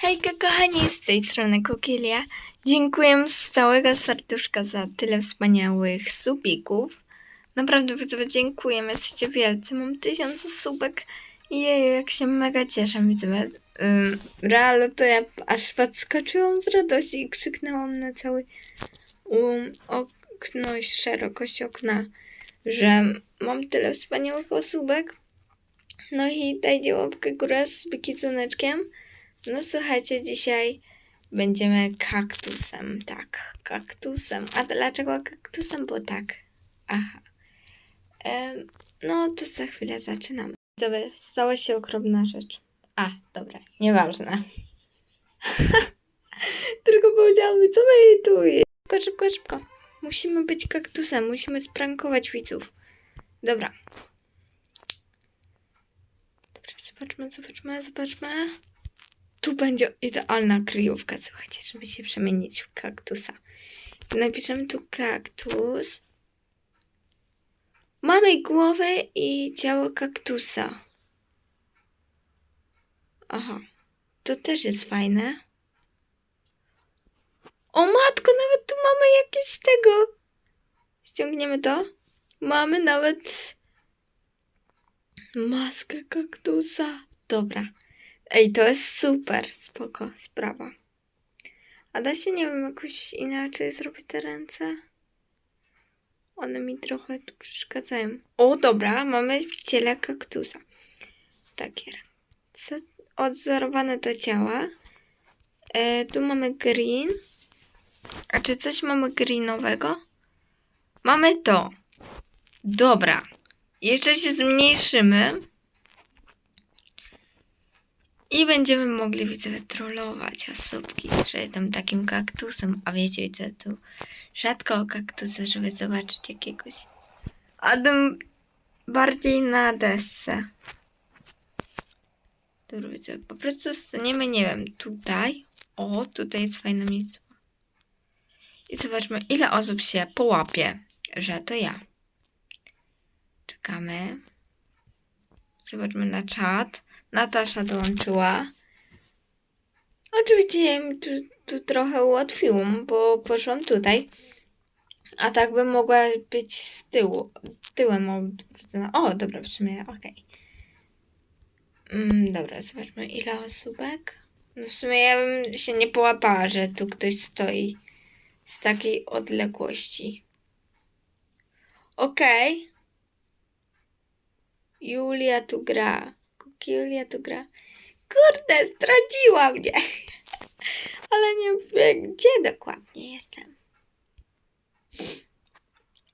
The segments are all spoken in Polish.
Hejka kochani, z tej strony Kokilia. Dziękuję z całego serduszka za tyle wspaniałych subików. Naprawdę widzowie dziękuję, jesteście wielcy. Mam tysiące subek i jak się mega cieszę widzowie. Ym, Realu to ja aż podskoczyłam z radości i krzyknęłam na cały um, okno i szerokość okna, że mam tyle wspaniałych osóbek. No i dajcie łapkę górę z bikicuneczkiem. No słuchajcie, dzisiaj będziemy kaktusem. Tak, kaktusem. A dlaczego kaktusem? Bo tak. Aha. Em, no to za chwilę zaczynamy. Dobra, stała się okropna rzecz. A, dobra, nieważne. Tylko powiedziałam mi, co medituje. Szybko, szybko, szybko. Musimy być kaktusem, musimy sprankować widzów. Dobra. Dobra, zobaczmy, zobaczmy, zobaczmy. Tu będzie idealna kryjówka, słuchajcie, żeby się przemienić w kaktusa. Napiszemy tu kaktus. Mamy głowę i ciało kaktusa. Aha, to też jest fajne. O matko, nawet tu mamy jakieś tego. Ściągniemy to. Mamy nawet maskę kaktusa. Dobra. Ej, to jest super, spoko sprawa. A da się, nie wiem, jakoś inaczej zrobić te ręce? One mi trochę tu przeszkadzają. O, dobra, mamy ciele kaktusa. Takie ręce odzorowane do ciała. E, tu mamy green. A czy coś mamy greenowego? Mamy to. Dobra. Jeszcze się zmniejszymy. I będziemy mogli widzowie trollować osobki, że jestem takim kaktusem. A wiecie, widzę tu rzadko kaktusa, żeby zobaczyć jakiegoś. A tym bardziej na desce. Dobra, widzę. Po prostu staniemy, nie wiem, tutaj. O, tutaj jest fajne miejsce. I zobaczmy, ile osób się połapie, że to ja. Czekamy. Zobaczmy na czat. Natasza dołączyła. Oczywiście ja im tu, tu trochę ułatwiłam, bo poszłam tutaj. A tak bym mogła być z tyłu. Tyłem odwrócona. O, dobra, w sumie okej. Mm, dobra, zobaczmy ile osóbek. No w sumie ja bym się nie połapała, że tu ktoś stoi z takiej odległości. Okej. Julia tu gra. Julia tu gra. Kurde, zdradziła mnie. Ale nie wiem, gdzie dokładnie jestem.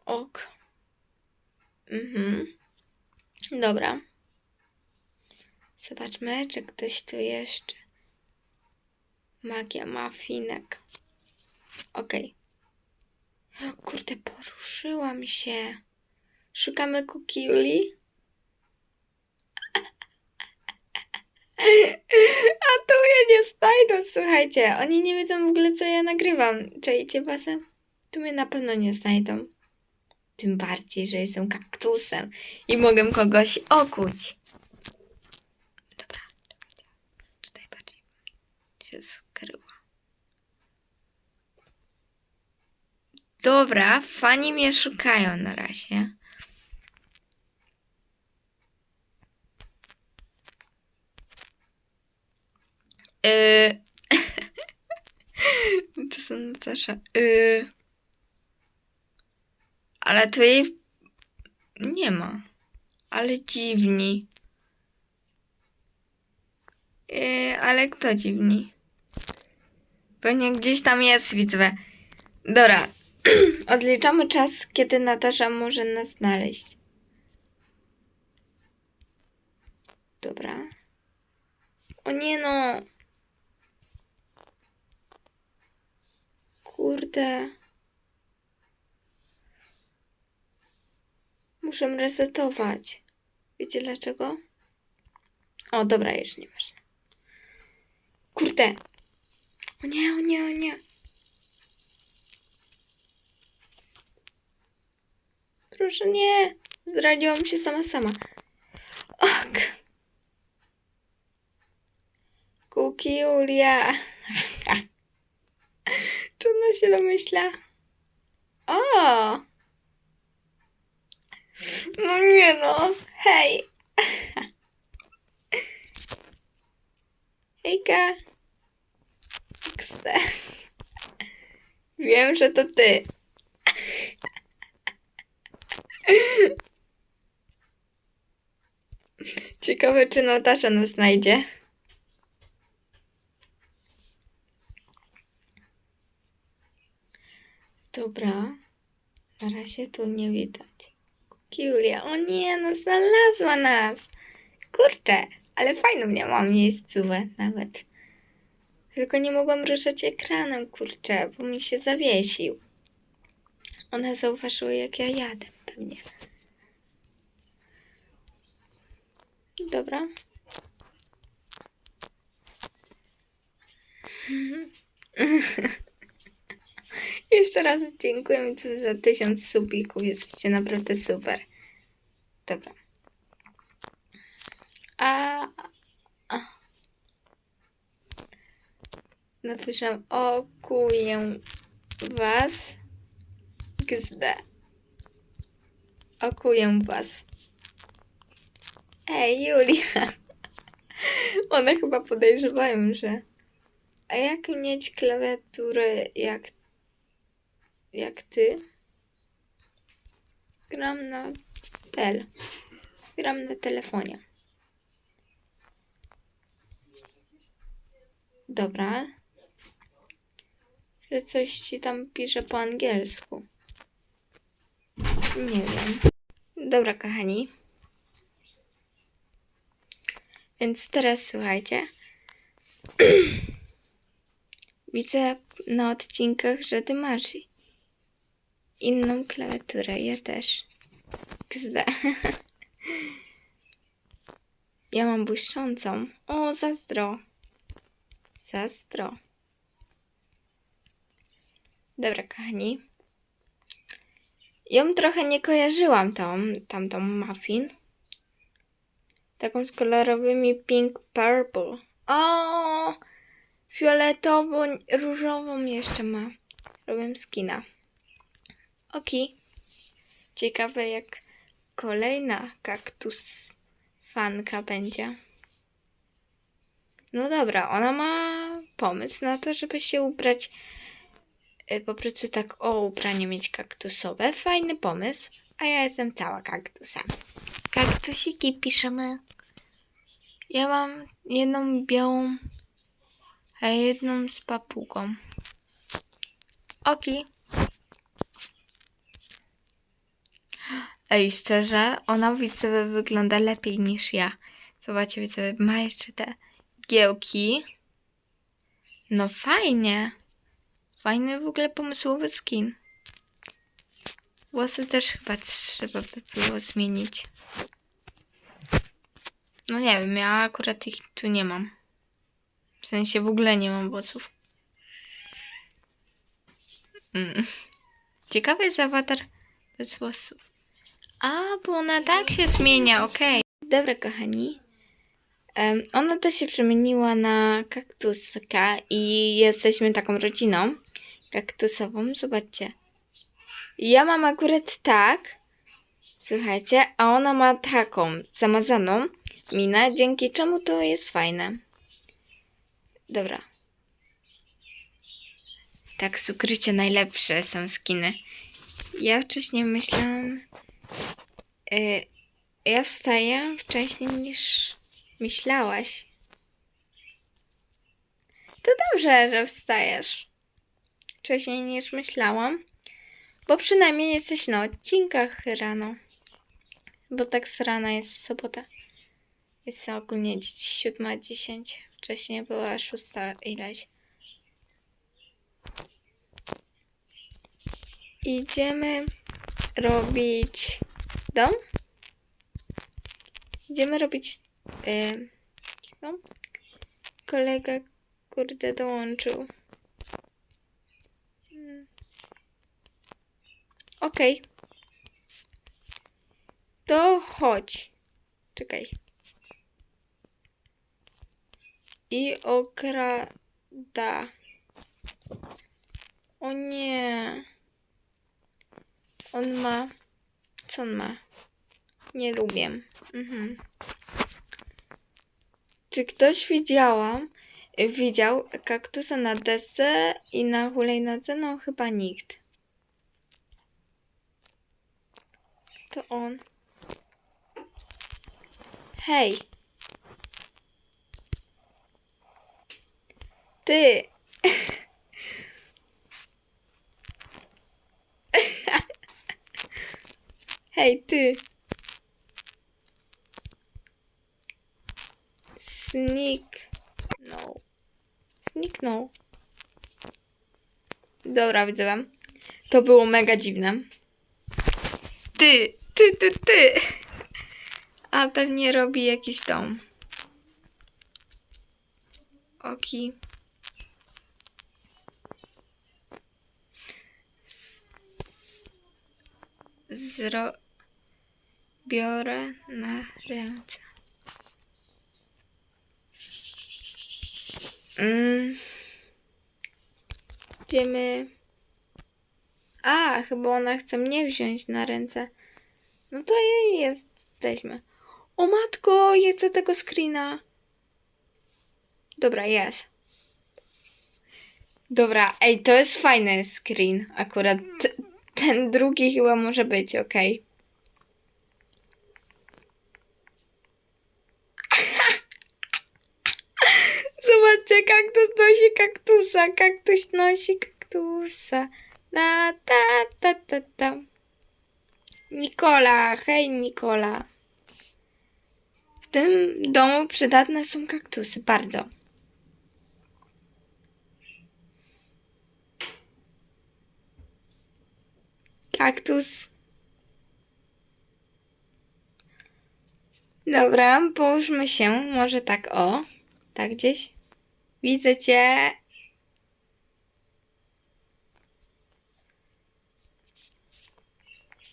Ok. Mhm. Dobra. Zobaczmy, czy ktoś tu jeszcze. Magia mafinek. Okej. Kurde, poruszyłam się. Szukamy kukiuli. A tu słuchajcie. Oni nie wiedzą w ogóle, co ja nagrywam. Czajcie basem? Tu mnie na pewno nie znajdą. Tym bardziej, że jestem kaktusem i mogę kogoś okuć. Dobra, czekajcie. Tutaj bardziej się skryła. Dobra, fani mnie szukają na razie. Yy... Czasem Natasza. Yy... Ale tu jej nie ma. Ale dziwni. Yy, ale kto dziwni? Pewnie gdzieś tam jest, widzę. Dobra. Odliczamy czas, kiedy Natasza może nas znaleźć. Dobra. O nie no. Kurde. Muszę resetować. Wiecie dlaczego? O, dobra, już nie ważne. Kurde. O nie, o nie, o nie. Proszę nie. Zdradziłam się sama sama. Ok. Kuki Julia. Trudno się domyśla. O! No nie no, hej. Hejka. XD. Wiem, że to ty. Ciekawe, czy Natasza nas znajdzie. Dobra. Razie tu nie widać. Julia, o nie, no znalazła nas. Kurczę, ale fajną miałam miejscówę nawet. Tylko nie mogłam ruszać ekranem, kurczę, bo mi się zawiesił. Ona zauważyła, jak ja jadę, pewnie. Dobra. Jeszcze raz dziękuję mi za tysiąc subików. Jesteście naprawdę super. Dobra. A. a. Napiszę okuję was. Gzd. Okuję was. Ej, Julia. One chyba podejrzewają, że. A jak mieć klawiaturę jak. Jak ty? Gram na tel. Gram na telefonie. Dobra. Że coś ci tam pisze po angielsku. Nie wiem. Dobra, kochani. Więc teraz słuchajcie. Widzę na odcinkach, że ty masz inną klawiaturę. Ja też. Gzda. Ja mam błyszczącą. O, zazdro. Zazdro. Dobra, kochani. Ją trochę nie kojarzyłam tą, tamtą muffin. Taką z kolorowymi pink purple. O! Fioletowo-różową jeszcze ma. Robię skina. Oki. Ciekawe jak kolejna kaktus fanka będzie. No dobra, ona ma pomysł na to, żeby się ubrać y, po prostu tak o ubranie mieć kaktusowe. Fajny pomysł, a ja jestem cała kaktusem. Kaktusiki piszemy. Ja mam jedną białą, a jedną z papugą. Oki. Ej, szczerze, ona widzowie wygląda lepiej niż ja. Zobaczcie, widzowie, ma jeszcze te giełki. No fajnie. Fajny w ogóle pomysłowy skin. Włosy też chyba trzeba by było zmienić. No nie wiem, ja akurat ich tu nie mam. W sensie w ogóle nie mam włosów. Mm. Ciekawy jest awatar bez włosów. A, bo ona tak się zmienia, okej. Dobra, kochani. Ona też się przemieniła na kaktuska i jesteśmy taką rodziną kaktusową. Zobaczcie. Ja mam akurat tak, słuchajcie, a ona ma taką zamazaną minę, dzięki czemu to jest fajne. Dobra. Tak, z ukrycia najlepsze są skiny. Ja wcześniej myślałam... Y, ja wstaję wcześniej niż myślałaś. To dobrze, że wstajesz wcześniej niż myślałam, bo przynajmniej jesteś na odcinkach rano. Bo tak z rana jest w sobotę. Jest ogólnie dziś siódma dziesięć. Wcześniej była szósta ileś. Idziemy robić dom. Idziemy robić yy, no. Kolega kurde dołączył. Mm. Okej. To chodź. Czekaj. i okrada. O nie. On ma. Co on ma? Nie lubię. Mhm. Czy ktoś widziałam? Widział kaktusa na desce i na hulajnodze? No chyba nikt. To on. Hej. Ty. Hej, ty. Zniknął. Zniknął. Dobra, widzę wam. To było mega dziwne. Ty, ty, ty, ty. A pewnie robi jakiś dom. Oki. Zro... Biorę na ręce. Mm. Idziemy... A, chyba ona chce mnie wziąć na ręce. No to jej jesteśmy. O matko, ja chcę tego screena. Dobra, jest. Dobra, ej, to jest fajny screen akurat. Ten drugi chyba może być, okej. Zobaczcie, kaktus nosi kaktusa, kaktus nosi kaktusa. Ta, ta, ta, ta, ta. Nikola, hej Nikola. W tym domu przydatne są kaktusy, bardzo. Kaktus. Dobra, połóżmy się, może tak o, tak gdzieś. Widzę cię.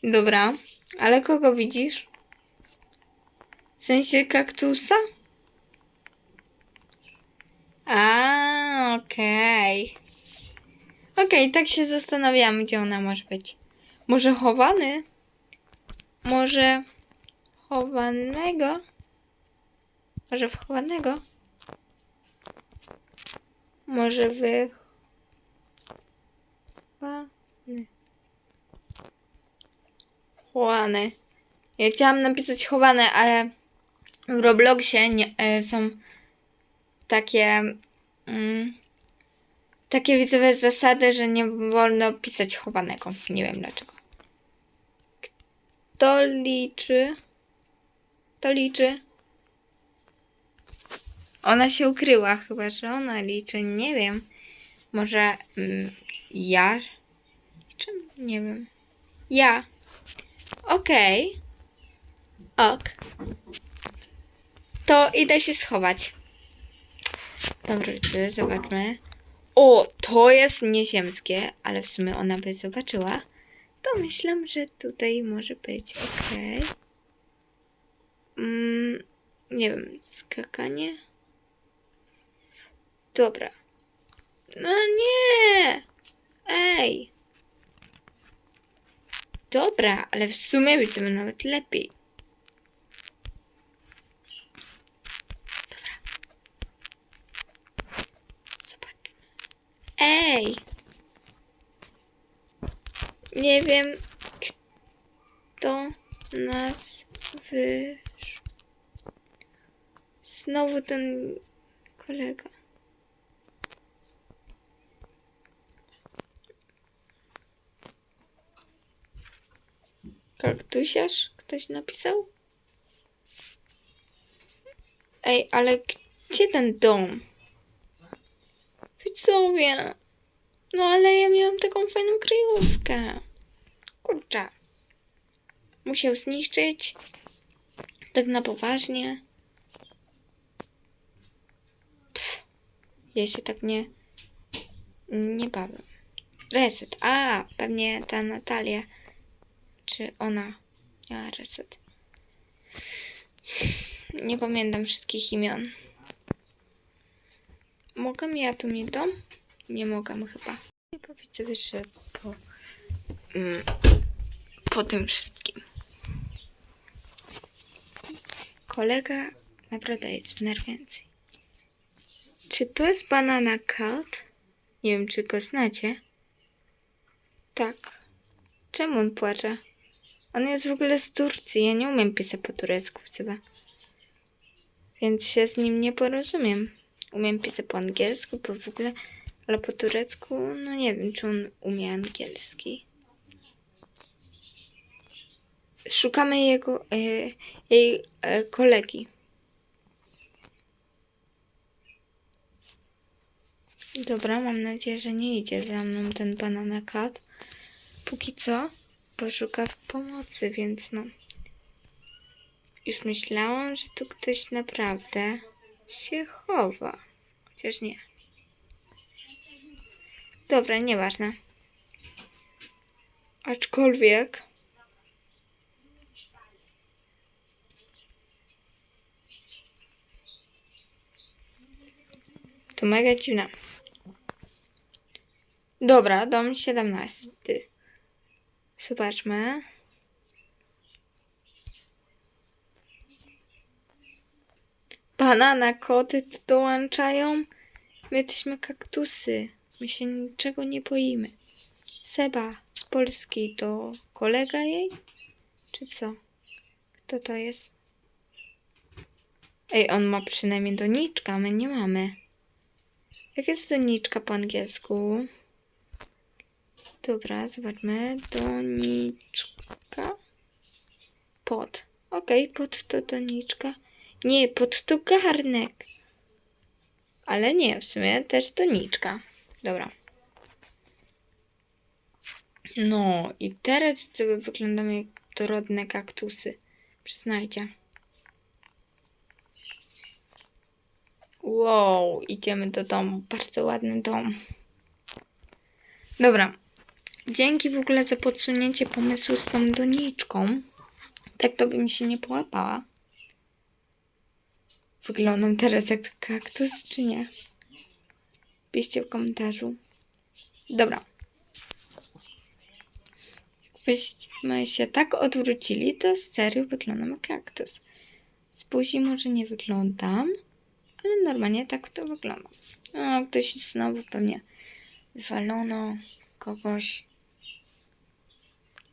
Dobra, ale kogo widzisz? W sensie kaktusa? A, okej. Okej, tak się zastanawiałam, gdzie ona może być. Może chowany? Może chowanego? Może wchowanego? Może wychowany? Chowany. Ja chciałam napisać chowane, ale w Robloxie nie, e, są takie mm, takie widzowe zasady, że nie wolno pisać chowanego. Nie wiem dlaczego. Kto liczy? To liczy. Ona się ukryła, chyba że ona liczy. Nie wiem. Może mm, ja? Czym? Nie wiem. Ja. Okej. Ok. To idę się schować. Dobra, widzowie, zobaczmy. O, to jest nieziemskie, ale w sumie ona by zobaczyła. To myślę, że tutaj może być ok. Mm, nie wiem, skakanie. Dobra. No nie! Ej! Dobra, ale w sumie widzimy nawet lepiej. Dobra. Zobaczmy. Ej! Nie wiem, kto nas wysz... Znowu ten kolega. Kaktusiarz? Ktoś napisał? Ej, ale gdzie ten dom? Widzowie. No ale ja miałam taką fajną kryjówkę. Kurczę. Musiał zniszczyć. Tak na poważnie. Pff, ja się tak nie... Nie bawię. Reset. A, pewnie ta Natalia. Czy ona miała reset? Nie pamiętam wszystkich imion. mogę ja tu nie dom? Nie mogę chyba. I powiedz sobie, że po, mm, po tym wszystkim. Kolega naprawdę jest wnerwiający. Czy to jest banana cut? Nie wiem, czy go znacie. Tak. Czemu on płacze? On jest w ogóle z Turcji. Ja nie umiem pisać po turecku chyba. Więc się z nim nie porozumiem. Umiem pisać po angielsku, bo w ogóle, ale po turecku, no nie wiem, czy on umie angielski. Szukamy jego, e, jej e, kolegi. Dobra, mam nadzieję, że nie idzie za mną ten banana cat. Póki co poszuka pomocy, więc no. Już myślałam, że tu ktoś naprawdę się chowa. Chociaż nie. Dobra, nieważne. Aczkolwiek. To mega dziwne. Dobra, dom 17. Zobaczmy. Banana, koty tu dołączają. My jesteśmy kaktusy. My się niczego nie boimy. Seba z Polski to kolega jej? Czy co? Kto to jest? Ej, on ma przynajmniej doniczka, my nie mamy. Jak jest doniczka po angielsku? Dobra, zobaczmy. Doniczka. Pod. Okej, pod to doniczka. Nie, pod to garnek. Ale nie, w sumie też doniczka. Dobra. No i teraz sobie wyglądamy jak dorodne kaktusy. Przyznajcie. Wow, idziemy do domu. Bardzo ładny dom. Dobra. Dzięki w ogóle za podsunięcie pomysłu z tą doniczką. Tak to by mi się nie połapała. Wyglądam teraz jak kaktus, czy nie? Piszcie w komentarzu. Dobra. Jakbyśmy się tak odwrócili, to serio wyglądam jak kaktus. Z buzi może nie wyglądam, ale normalnie tak to wygląda. O, ktoś znowu pewnie wywalono kogoś.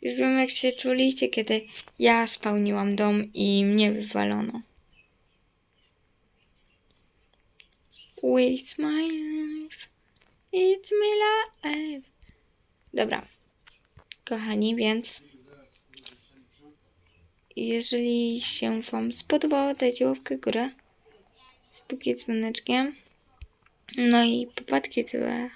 Już wiem, jak się czuliście, kiedy ja spełniłam dom i mnie wywalono. It's my life. It's my life. Dobra. Kochani, więc jeżeli się Wam spodobało, dajcie łapkę górę z bukiet dzwoneczkiem. No i popadki tyle.